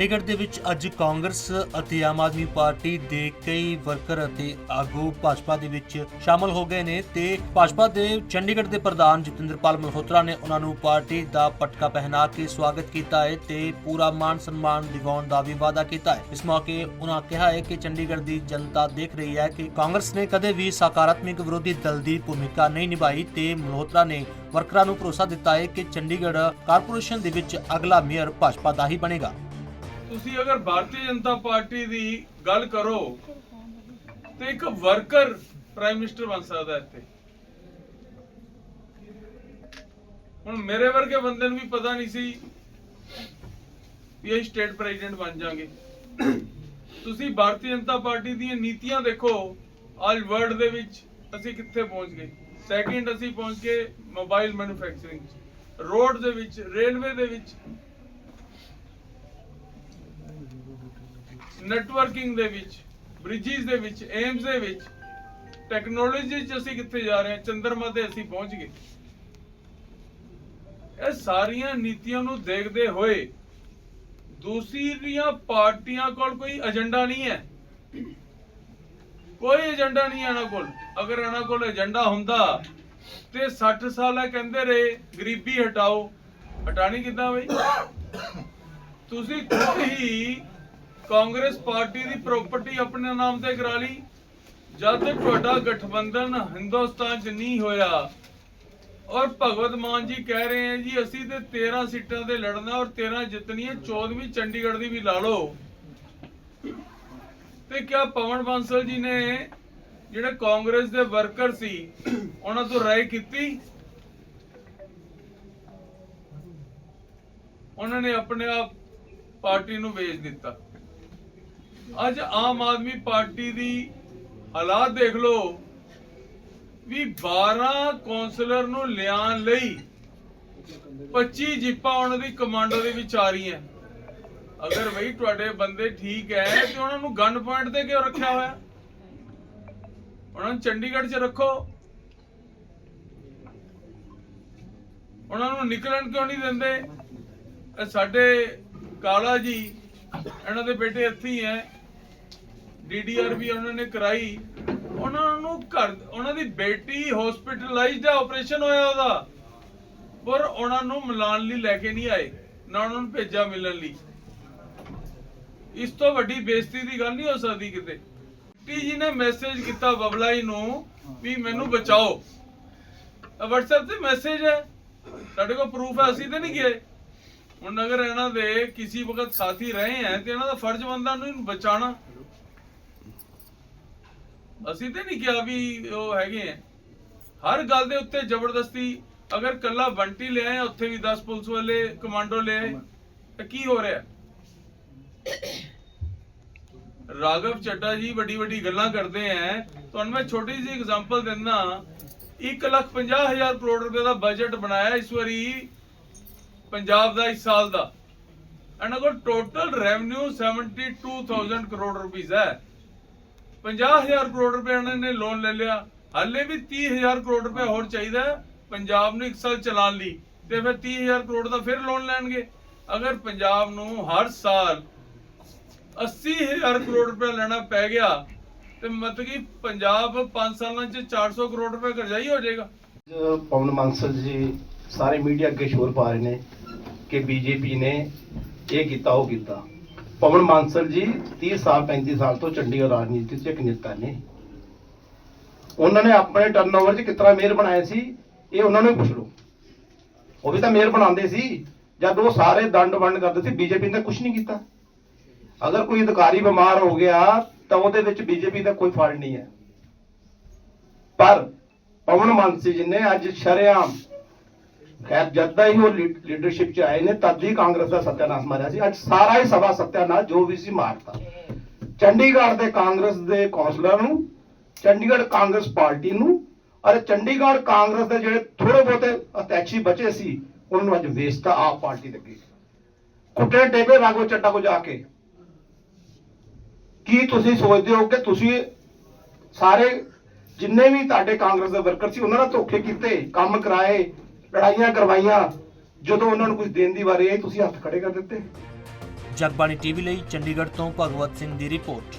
ਚੰਡੀਗੜ੍ਹ ਦੇ ਵਿੱਚ ਅੱਜ ਕਾਂਗਰਸ ਅਤੇ ਆਮ ਆਦਮੀ ਪਾਰਟੀ ਦੇ ਕਈ ਵਰਕਰ ਅਤੇ ਆਗੂ ਭਾਜਪਾ ਦੇ ਵਿੱਚ ਸ਼ਾਮਲ ਹੋ ਗਏ ਨੇ ਤੇ ਭਾਜਪਾ ਦੇ ਚੰਡੀਗੜ੍ਹ ਦੇ ਪ੍ਰਧਾਨ ਜਤਿੰਦਰਪਾਲ ਮਲਹੋਤਰਾ ਨੇ ਉਹਨਾਂ ਨੂੰ ਪਾਰਟੀ ਦਾ ਪਟਕਾ ਪਹਿਨਾ ਕੇ ਸਵਾਗਤ ਕੀਤਾ ਹੈ ਤੇ ਪੂਰਾ ਮਾਨ ਸਨਮਾਨ ਦਿਵਾਉਣ ਦਾ ਵੀ ਵਾਅਦਾ ਕੀਤਾ ਹੈ। ਇਸ ਮੌਕੇ ਉਹਨਾਂ ਕਿਹਾ ਹੈ ਕਿ ਚੰਡੀਗੜ੍ਹ ਦੀ ਜਨਤਾ ਦੇਖ ਰਹੀ ਹੈ ਕਿ ਕਾਂਗਰਸ ਨੇ ਕਦੇ ਵੀ ਸਕਾਰਾਤਮਕ ਵਿਰੋਧੀ ਦਲ ਦੀ ਭੂਮਿਕਾ ਨਹੀਂ ਨਿਭਾਈ ਤੇ ਮਲਹੋਤਰਾ ਨੇ ਵਰਕਰਾਂ ਨੂੰ ਭਰੋਸਾ ਦਿੱਤਾ ਹੈ ਕਿ ਚੰਡੀਗੜ੍ਹ ਕਾਰਪੋਰੇਸ਼ਨ ਦੇ ਵਿੱਚ ਅਗਲਾ ਮੇਅਰ ਭਾਜਪਾ ਦਾ ਹੀ ਬਣੇਗਾ। ਤੁਸੀਂ ਅਗਰ ਭਾਰਤੀ ਜਨਤਾ ਪਾਰਟੀ ਦੀ ਗੱਲ ਕਰੋ, ਤੇ ਇੱਕ ਵਰਕਰ ਪ੍ਰਾਈਮ ਮਿਨਿਸਟਰ ਬਣ ਸਕਦਾ ਇੱਥੇ। ਹੁਣ ਮੇਰੇ ਵਰਗੇ ਬੰਦੇ ਨੂੰ ਵੀ ਪਤਾ ਨਹੀਂ ਸੀ ਵੀ ਇਹ ਸਟੇਟ ਪ੍ਰੈਜ਼ੀਡੈਂਟ ਬਣ ਜਾਾਂਗੇ। ਤੁਸੀਂ ਭਾਰਤੀ ਜਨਤਾ ਪਾਰਟੀ ਦੀਆਂ ਨੀਤੀਆਂ ਦੇਖੋ, ਅੱਜ ਵਰਲਡ ਦੇ ਵਿੱਚ ਅਸੀਂ ਕਿੱਥੇ ਪਹੁੰਚ ਗਏ। ਸੈਕਿੰਡ ਅਸੀਂ ਪਹੁੰਚ ਗਏ ਮੋਬਾਈਲ ਮੈਨੂਫੈਕਚਰਿੰਗ ਰੋਡ ਦੇ ਵਿੱਚ ਰੇਲਵੇ ਦੇ ਵਿੱਚ ਨੈਟਵਰਕਿੰਗ ਦੇ ਵਿੱਚ ਬ੍ਰਿਜਿਸ ਦੇ ਵਿੱਚ ਏਮਸ ਦੇ ਵਿੱਚ ਟੈਕਨੋਲੋਜੀ 'ਚ ਅਸੀਂ ਕਿੱਥੇ ਜਾ ਰਹੇ ਹਾਂ? ਚੰਦਰਮਾ ਤੇ ਅਸੀਂ ਪਹੁੰਚ ਗਏ। ਇਹ ਸਾਰੀਆਂ ਨੀਤੀਆਂ ਨੂੰ ਦੇਖਦੇ ਹੋਏ ਦੂਸਰੀਆਂ ਪਾਰਟੀਆਂ ਕੋਲ ਕੋਈ ਏਜੰਡਾ ਨਹੀਂ ਹੈ। ਕੋਈ ਏਜੰਡਾ ਨਹੀਂ ਇਹਨਾਂ ਕੋਲ। ਅਗਰ ਇਹਨਾਂ ਕੋਲ ਏਜੰਡਾ ਹੁੰਦਾ ਤੇ 60 ਸਾਲ ਕਹਿੰਦੇ ਰਹੇ, ਗਰੀਬੀ ਹਟਾਓ। ਹਟਾਣੀ ਕਿੱਦਾਂ ਬਈ? ਤੁਸੀਂ ਖੁਦ ਹੀ ਕਾਂਗਰਸ ਪਾਰਟੀ ਦੀ ਪ੍ਰਾਪਰਟੀ ਆਪਣੇ ਨਾਮ ਤੇ ਕਰਾ ਲਈ। ਜਦ ਤੁਹਾਡਾ ਗਠਬੰਧਨ ਹਿੰਦੁਸਤਾਨ 'ਚ ਨਹੀਂ ਹੋਇਆ, ਔਰ ਭਗਵਤ ਮਾਨ ਜੀ ਕਹਿ ਰਹੇ ਹੈ ਜੀ, ਅਸੀਂ ਤੇ 13 ਸੀਟਾਂ ਤੇ ਲੜਨਾ ਔਰ 13 ਜਿੱਤਣੀਆਂ 14ਵੀਂ ਚੰਡੀਗੜ੍ਹ ਦੀ ਵੀ ਲਾ ਲਓ। ਤੇ ਕਿਆ ਪਵਨ ਬਾਂਸਲ ਜੀ ਨੇ ਜਿਹੜੇ ਕਾਂਗਰਸ ਦੇ ਵਰਕਰ ਸੀ, ਉਹਨਾਂ ਤੋਂ ਰਾਏ ਕੀਤੀ? ਉਹਨਾਂ ਨੇ ਆਪਣੇ ਆਪ ਪਾਰਟੀ ਨੂੰ ਵੇਚ ਦਿੱਤਾ। ਅੱਜ ਆਮ ਆਦਮੀ ਪਾਰਟੀ ਦੀ ਹਾਲਾਤ ਦੇਖ ਲਓ ਵੀ 12 ਕੌਂਸਲਰ ਨੂੰ ਲਿਆਉਣ ਲਈ 25 ਜਿੱਪਾਂ ਉਹਨਾਂ ਦੀ ਕਮਾਂਡੋ ਦੇ ਵਿੱਚ ਆ ਰਹੀਆਂ। ਅਗਰ ਬਈ ਤੁਹਾਡੇ ਬੰਦੇ ਠੀਕ ਹੈ ਤੇ ਉਹਨਾਂ ਨੂੰ ਗਨ ਪੁਆਇੰਟ ਤੇ ਕਿਉਂ ਰੱਖਿਆ ਹੋਇਆ? ਉਹਨਾਂ ਨੂੰ ਚੰਡੀਗੜ੍ਹ 'ਚ ਰੱਖੋ। ਉਹਨਾਂ ਨੂੰ ਨਿਕਲਣ ਕਿਉਂ ਨਹੀਂ ਦਿੰਦੇ? ਸਾਡੇ ਕਾਲਾ ਜੀ, ਇਹਨਾਂ ਦੇ ਬੇਟੇ ਇੱਥੇ ਹੀ ਹੈ ਡੀਡੀਆਰ ਵੀ ਉਹਨਾਂ ਨੇ ਕਰਾਈ। ਉਹਨਾਂ ਨੂੰ ਘਰ, ਉਹਨਾਂ ਦੀ ਬੇਟੀ ਹਸਪੀਟਲਾਈਜ਼ਡ ਹੈ ਆਪਰੇਸ਼ਨ ਹੋਇਆ ਉਹਦਾ। ਪਰ ਉਹਨਾਂ ਨੂੰ ਮਿਲਾਨ ਲਈ ਲੈ ਕੇ ਨਹੀਂ ਆਏ, ਨਾ ਉਹਨਾਂ ਨੂੰ ਭੇਜਾ ਮਿਲਣ ਲਈ। ਇਸ ਤੋਂ ਵੱਡੀ ਬੇਇੱਜ਼ਤੀ ਦੀ ਗੱਲ ਨਹੀਂ ਹੋ ਸਕਦੀ ਕਿਤੇ। ਟੀ ਜੀ ਨੇ ਮੈਸੇਜ ਕੀਤਾ ਬਬਲਾਈ ਨੂੰ ਵੀ ਮੈਨੂੰ ਬਚਾਓ। WhatsApp ਤੇ ਮੈਸੇਜ ਹੈ। ਸਾਡੇ ਕੋਲ ਪ੍ਰੂਫ ਹੈ, ਅਸੀਂ ਤੇ ਨਹੀਂ ਗਏ। ਹੁਣ ਅਗਰ ਇਹਨਾਂ ਦੇ, ਕਿਸੇ ਵਕਤ ਸਾਥੀ ਰਹੇ ਹੈ ਤੇ ਇਹਨਾਂ ਦਾ ਫਰਜ਼ ਬੰਦਾ ਨੂੰ ਬਚਾਣਾ ਅਸੀਂ ਤੇ ਨਹੀਂ ਕਿਹਾ ਵੀ ਉਹ ਹੈਗੇ ਆ। ਹਰ ਗੱਲ ਦੇ ਉੱਤੇ ਜ਼ਬਰਦਸਤੀ, ਅਗਰ ਕੱਲਾ ਬੰਟੀ ਲੈ ਆਏ ਉੱਥੇ ਵੀ 10 ਪੁਲਿਸ ਵਾਲੇ, ਕਮਾਂਡੋ ਲੈ ਆਏ, ਤਾਂ ਕੀ ਹੋ ਰਿਹਾ? ਰਾਘਵ ਚੱਡਾ ਜੀ ਵੱਡੀ ਵੱਡੀ ਗੱਲਾਂ ਕਰਦੇ ਐ ਤੁਹਾਨੂੰ ਮੈਂ ਛੋਟੀ ਜਿਹੀ ਐਗਜ਼ਾਮਪਲ ਦਿੰਦਾ। 150000 ਕਰੋੜ ਰੁਪਏ ਦਾ ਬਜਟ ਬਣਾਇਆ ਇਸ ਵਾਰੀ, ਪੰਜਾਬ ਦਾ, ਇਸ ਸਾਲ ਦਾ। ਇਹਨਾਂ ਕੋਲ ਟੋਟਲ ਰੈਵਨਿਊ 72000 ਕਰੋੜ ਰੁਪਈਸ ਹੈ। 50000 ਕਰੋੜ ਰੁਪਏ ਇਹਨਾਂ ਨੇ ਲੋਨ ਲੈ ਲਿਆ। ਹਾਲੇ ਵੀ 30000 ਕਰੋੜ ਰੁਪਏ ਹੋਰ ਚਾਹੀਦਾ ਪੰਜਾਬ ਨੂੰ ਇੱਕ ਸਾਲ ਚਲਾਉਣ ਲਈ ਤੇ ਫਿਰ 30000 ਕਰੋੜ ਦਾ ਫਿਰ ਲੋਨ ਲੈਣਗੇ। ਅਗਰ ਪੰਜਾਬ ਨੂੰ ਹਰ ਸਾਲ 80000 ਕਰੋੜ ਰੁਪਏ ਲੈਣਾ ਪੈ ਗਿਆ, ਤੇ ਮਤਲਬ ਕਿ ਪੰਜਾਬ 5 ਸਾਲਾਂ ਚ 400 ਕਰੋੜ ਰੁਪਏ ਕਰਜ਼ਾਈ ਹੋ ਜਾਏਗਾ। ਪਵਨ ਮਾਨਸਰ ਜੀ, ਸਾਰੇ ਮੀਡੀਆ ਅੱਗੇ ਸ਼ੋਰ ਪਾ ਰਹੇ ਨੇ ਕਿ ਬੀਜੇਪੀ ਨੇ ਇਹ ਕੀਤਾ, ਉਹ ਕੀਤਾ। ਪਵਨ ਮਾਨਸਲ ਜੀ 30 ਸਾਲ 35 ਸਾਲ ਤੋਂ ਚੰਡੀਗੜ੍ਹ ਰਾਜਨੀਤੀ 'ਚ ਇੱਕ ਨੇਤਾ ਨੇ। ਉਹਨਾਂ ਨੇ ਆਪਣੇ ਟਰਨਓਵਰ 'ਚ ਕਿਤਨਾ ਮੇਅਰ ਬਣਾਇਆ ਸੀ, ਇਹ ਉਹਨਾਂ ਨੂੰ ਪੁੱਛ ਲਓ। ਉਹ ਵੀ ਤਾਂ ਮੇਅਰ ਬਣਾਉਂਦੇ ਸੀ, ਜਦ ਉਹ ਸਾਰੇ ਦੰਡ ਵੰਡ ਕਰਦੇ ਸੀ, ਬੀਜੇਪੀ ਨੇ ਕੁਝ ਨਹੀਂ ਕੀਤਾ। ਅਗਰ ਕੋਈ ਅਧਿਕਾਰੀ ਬਿਮਾਰ ਹੋ ਗਿਆ, ਤਾਂ ਉਹਦੇ ਵਿੱਚ ਬੀਜੇਪੀ ਦਾ ਕੋਈ ਫਾਲਟ ਨਹੀਂ ਹੈ। ਪਰ ਪਵਨ ਮਾਨਸੀ ਜੀ ਨੇ ਅੱਜ ਸ਼ਰੇਆਮ ਖੈਰ, ਜਦ ਦਾ ਹੀ ਉਹ ਲੀਡਰਸ਼ਿਪ ਚ ਆਏ ਨੇ, ਤਦ ਹੀ ਕਾਂਗਰਸ ਦਾ ਸੱਤਿਆਨਾਸ਼ ਮਾਰਿਆ ਸੀ। ਅੱਜ ਸਾਰਾ ਹੀ ਸਭਾ ਸੱਤਿਆਨਾਸ਼ ਜੋ ਵੀ ਸੀ ਮਾਰਤਾ। ਚੰਡੀਗੜ੍ਹ ਦੇ ਕਾਂਗਰਸ ਦੇ ਕੌਂਸਲਰ ਨੂੰ, ਚੰਡੀਗੜ੍ਹ ਕਾਂਗਰਸ ਪਾਰਟੀ ਨੂੰ, ਔਰ ਚੰਡੀਗੜ੍ਹ ਕਾਂਗਰਸ ਦੇ ਜਿਹੜੇ ਥੋੜੇ ਬਹੁਤੇ ਅਤੈਚੀ ਬਚੇ ਸੀ, ਉਹਨਾਂ ਨੂੰ ਅੱਜ ਵੇਚਤਾ ਆਪ ਪਾਰਟੀ ਲੱਗੀ। ਕੁੱਟੇ ਟੇਬੇ ਰਾਗੋ ਚੱਟਾ ਕੋ ਜਾ ਕੇ। ਕੀ ਤੁਸੀਂ ਸੋਚਦੇ ਹੋ ਕਿ ਤੁਸੀਂ ਸਾਰੇ ਜਿੰਨੇ ਵੀ ਤੁਹਾਡੇ ਕਾਂਗਰਸ ਦੇ ਵਰਕਰ ਸੀ, ਉਹਨਾਂ ਨਾਲ ਧੋਖੇ ਕੀਤੇ, ਕੰਮ ਕਰਾਏ ਲੜਾਈਆਂ ਕਰਵਾਈਆਂ, ਜਦੋਂ ਉਹਨਾਂ ਨੂੰ ਕੁਝ ਦੇਣ ਦੀ ਵਾਰੀ ਆਈ, ਤੁਸੀਂ ਹੱਥ ਖੜੇ ਕਰ ਦਿੱਤੇ। ਜਗਬਾਣੀ ਟੀਵੀ ਲਈ ਚੰਡੀਗੜ੍ਹ ਤੋਂ ਭਗਵਤ ਸਿੰਘ ਦੀ ਰਿਪੋਰਟ।